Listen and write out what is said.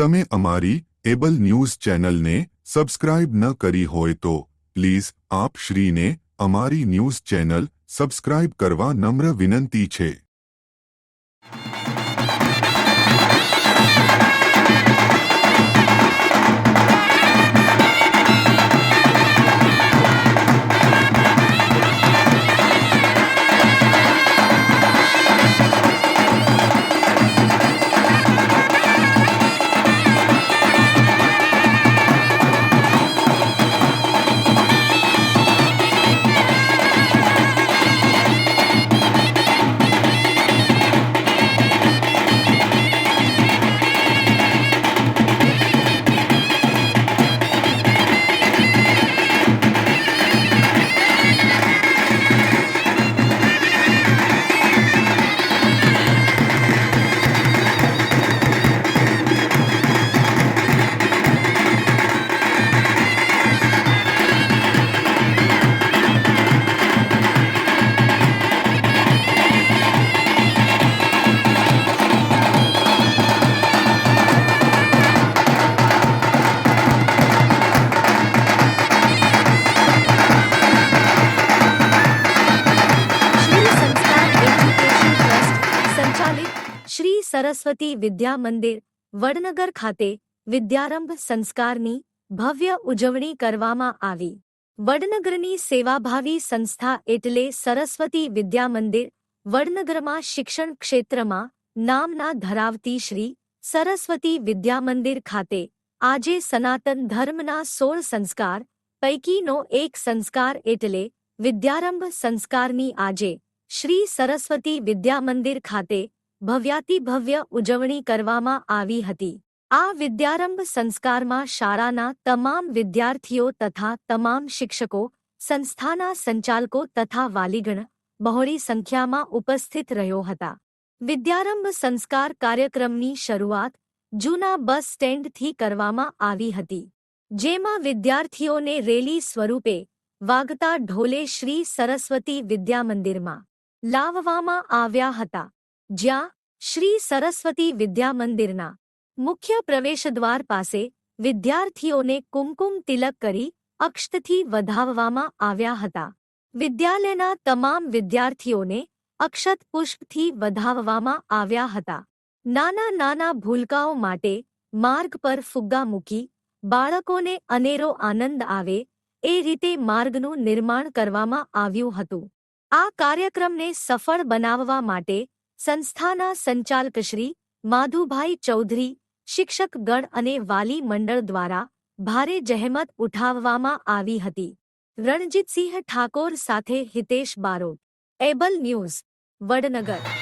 તમે અમારી able news ચેનલને સબસ્ક્રાઇબ ન કરી હોય તો પ્લીઝ આપ શ્રીને અમારી ન્યૂઝ ચેનલ સબસ્ક્રાઇબ કરવા નમ્ર વિનંતી છે. સરસ્વતી વિદ્યા મંદિર, વડનગર ખાતે વિદ્યારંભ સંસ્કારની ભવ્ય ઉજવણી કરવામાં આવી. વડનગરની સેવાભાવી સંસ્થા એટલે સરસ્વતી વિદ્યા મંદિર, વડનગરમાં શિક્ષણ ક્ષેત્રમાં નામના ધરાવતી શ્રી સરસ્વતી વિદ્યા મંદિર ખાતે આજે સનાતન ધર્મના સોળ સંસ્કાર, પૈકીનો એક સંસ્કાર એટલે વિદ્યારંભ સંસ્કારની આજે શ્રી સરસ્વતી વિદ્યા મંદિર ખાતે ભવ્યાતિભવ્ય ઉજવણી કરવામાં આવી હતી. આ વિદ્યારંભ સંસ્કારમાં શાળાના તમામ વિદ્યાર્થીઓ તથા તમામ શિક્ષકો, સંસ્થાના સંચાલકો તથા વાલીગણ બહોળી સંખ્યામાં ઉપસ્થિત રહ્યો હતા. વિદ્યારંભ સંસ્કાર કાર્યક્રમની શરૂઆત જૂના બસ સ્ટેન્ડથી કરવામાં આવી હતી, જેમાં વિદ્યાર્થીઓને રેલી સ્વરૂપે વાગતા ઢોલે શ્રી સરસ્વતી વિદ્યામંદિરમાં લાવવામાં આવ્યા હતા. જ્યાં શ્રી સરસ્વતી વિદ્યા મંદિરના મુખ્ય પ્રવેશદ્વાર પાસે વિદ્યાર્થીઓને કુમકુમ તિલક કરી અક્ષતથી વધાવવામાં આવ્યા હતા. વિદ્યાલયના તમામ વિદ્યાર્થીઓને અક્ષત પુષ્પથી વધાવવામાં આવ્યા હતા. નાના નાના ભૂલકાઓ માટે માર્ગ પર ફુગ્ગા મૂકી બાળકોને અનેરો આનંદ આવે એ રીતે માર્ગનું નિર્માણ કરવામાં આવ્યું હતું. આ કાર્યક્રમને સફળ બનાવવા માટે સંસ્થાના સંચાલકશ્રી માધુભાઈ ચૌધરી શિક્ષકગણ અને વાલી મંડળ દ્વારા ભારે જહેમત ઉઠાવવામાં આવી હતી. રણજીતસિંહ ઠાકોર સાથે Hitesh Barot. Able news, Vadnagar.